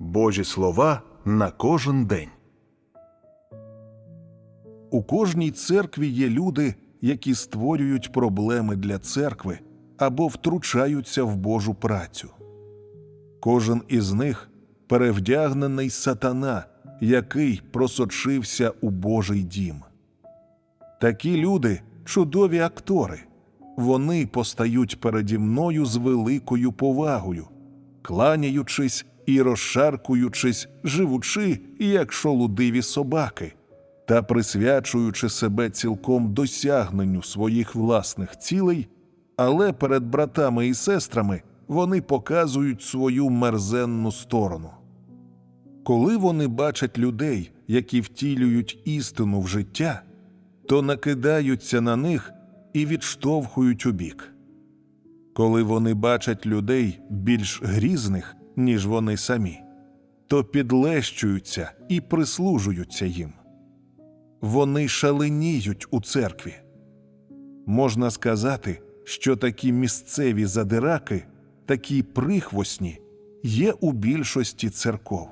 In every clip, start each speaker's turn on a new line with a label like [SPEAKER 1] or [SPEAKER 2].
[SPEAKER 1] Божі слова на кожен день. У кожній церкві є люди, які створюють проблеми для церкви або втручаються в Божу працю. Кожен із них перевдягнений сатана, який просочився у Божий дім. Такі люди чудові актори. Вони постають переді мною з великою повагою, кланяючись і розшаркуючись, живучи, як шолудиві собаки, та присвячуючи себе цілком досягненню своїх власних цілей, але перед братами і сестрами вони показують свою мерзенну сторону. Коли вони бачать людей, які втілюють істину в життя, то накидаються на них і відштовхують убік. Коли вони бачать людей більш грізних, ніж вони самі, то підлещуються і прислужуються їм. Вони шаленіють у церкві. Можна сказати, що такі місцеві задираки, такі прихвосні, є у більшості церков.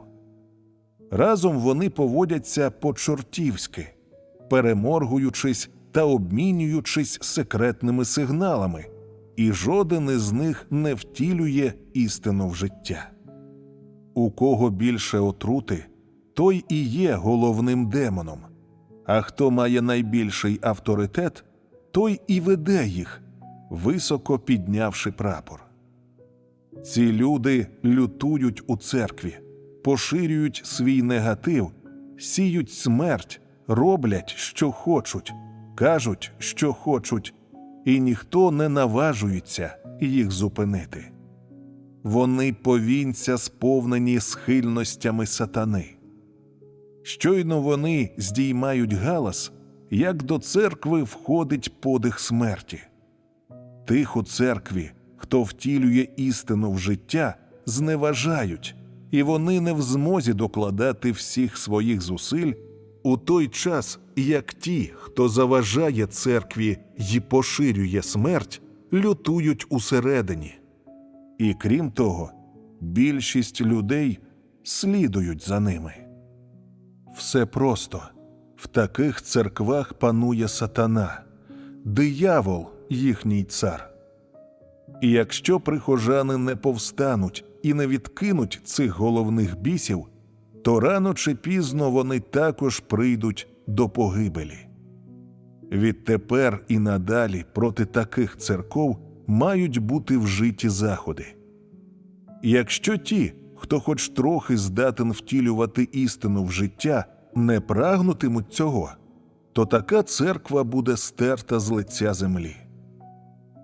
[SPEAKER 1] Разом вони поводяться по-чортівськи, переморгуючись та обмінюючись секретними сигналами, і жоден із них не втілює істину в життя. У кого більше отрути, той і є головним демоном, а хто має найбільший авторитет, той і веде їх, високо піднявши прапор. Ці люди лютують у церкві, поширюють свій негатив, сіють смерть, роблять, що хочуть, кажуть, що хочуть, і ніхто не наважується їх зупинити. Вони повінця сповнені схильностями сатани. Щойно вони здіймають галас, як до церкви входить подих смерті. Тих у церкві, хто втілює істину в життя, зневажають, і вони не в змозі докладати всіх своїх зусиль у той час, як ті, хто заважає церкві й поширює смерть, лютують усередині. І крім того, більшість людей слідують за ними. Все просто в таких церквах панує сатана, диявол їхній цар. І якщо прихожани не повстануть і не відкинуть цих головних бісів, то рано чи пізно вони також прийдуть до погибелі. Відтепер і надалі проти таких церков мають бути вжиті заходи. Якщо ті, хто хоч трохи здатен втілювати істину в життя, не прагнутимуть цього, то така церква буде стерта з лиця землі.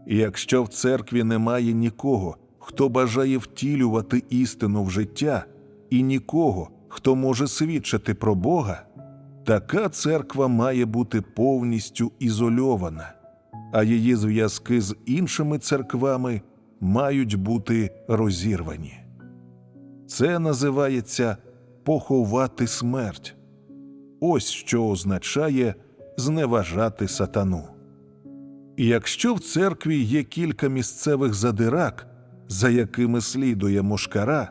[SPEAKER 1] Якщо в церкві немає нікого, хто бажає втілювати істину в життя, і нікого, хто може свідчити про Бога, така церква має бути повністю ізольована, а її зв'язки з іншими церквами мають бути розірвані. Це називається поховати смерть. Ось що означає зневажати сатану. Якщо в церкві є кілька місцевих задирак, за якими слідує мошкара,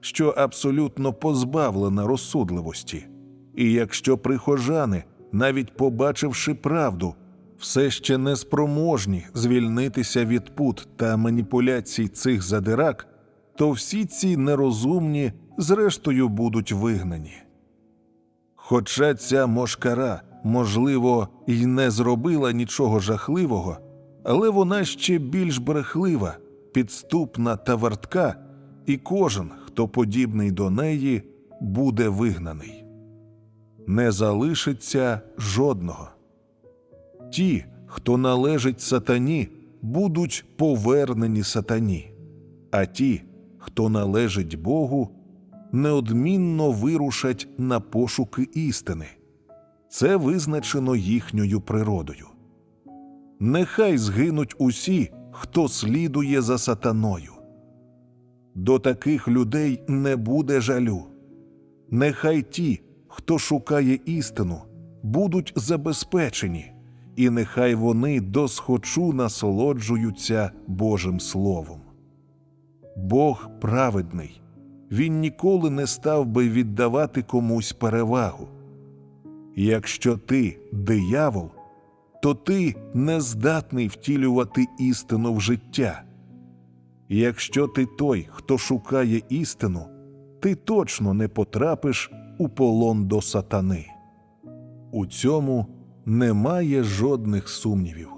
[SPEAKER 1] що абсолютно позбавлена розсудливості, і якщо прихожани, навіть побачивши правду, все ще не спроможні звільнитися від пут та маніпуляцій цих задирак, то всі ці нерозумні зрештою будуть вигнані. Хоча ця мошкара, можливо, й не зробила нічого жахливого, але вона ще більш брехлива, підступна та вартка, і кожен, хто подібний до неї, буде вигнаний. Не залишиться жодного. Ті, хто належить сатані, будуть повернені сатані, а ті, хто належить Богу, неодмінно вирушать на пошуки істини. Це визначено їхньою природою. Нехай згинуть усі, хто слідує за сатаною. До таких людей не буде жалю. Нехай ті, хто шукає істину, будуть забезпечені, і нехай вони досхочу насолоджуються Божим Словом. Бог праведний, він ніколи не став би віддавати комусь перевагу. Якщо ти диявол, то ти не здатний втілювати істину в життя. Якщо ти той, хто шукає істину, ти точно не потрапиш у полон до сатани. У цьому немає жодних сумнівів.